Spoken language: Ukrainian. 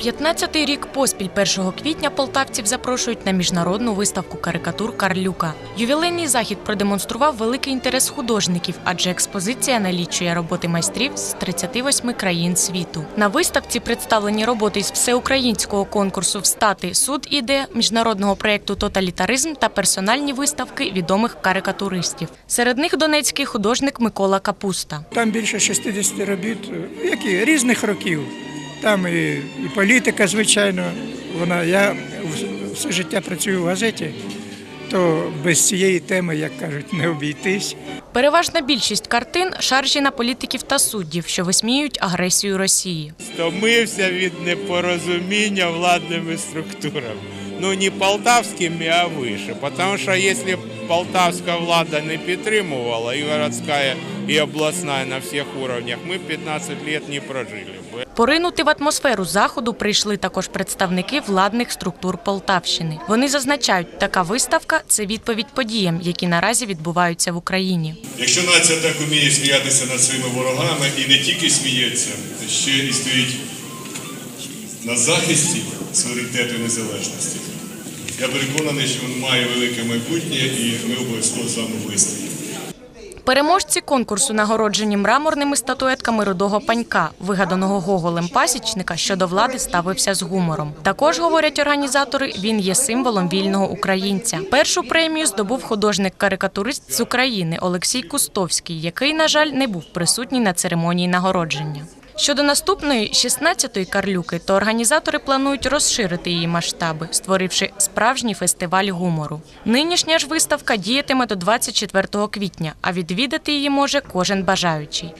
15-й рік поспіль 1 квітня полтавців запрошують на міжнародну виставку карикатур Карлюка. Ювілейний захід продемонстрував великий інтерес художників, адже експозиція налічує роботи майстрів з 38 країн світу. На виставці представлені роботи із всеукраїнського конкурсу Встати суд іде міжнародного проєкту Тоталітаризм та персональні виставки відомих карикатуристів. Серед них донецький художник Микола Капуста. Там більше 60 робіт, е, які різних років. Там і, і політика, звичайно. Вона я в- все життя працюю в газеті, то без цієї теми, як кажуть, не обійтись. Переважна більшість картин шаржі на політиків та суддів, що висміюють агресію Росії. Стомився від непорозуміння владними структурами. Ну не полтавськими, а вище. Тому що якщо полтавська влада не підтримувала, і городська, і обласна на всіх уровнях, ми б 15 років не прожили. б. Поринути в атмосферу заходу прийшли також представники владних структур Полтавщини. Вони зазначають, така виставка це відповідь подіям, які наразі відбуваються в Україні. Якщо нація так уміє сміятися над своїми ворогами і не тільки сміється, то ще і стоїть на захисті суверенітету і незалежності. Я переконаний, що він має велике майбутнє і ми обов'язково з вами вистоїмо. Переможці конкурсу нагороджені мраморними статуетками рудого панька, вигаданого гоголем пасічника, що до влади ставився з гумором. Також говорять організатори, він є символом вільного українця. Першу премію здобув художник-карикатурист з України Олексій Кустовський, який, на жаль, не був присутній на церемонії нагородження. Щодо наступної 16-ї карлюки, то організатори планують розширити її масштаби, створивши справжній фестиваль гумору. Нинішня ж виставка діятиме до 24 квітня, а відвідати її може кожен бажаючий.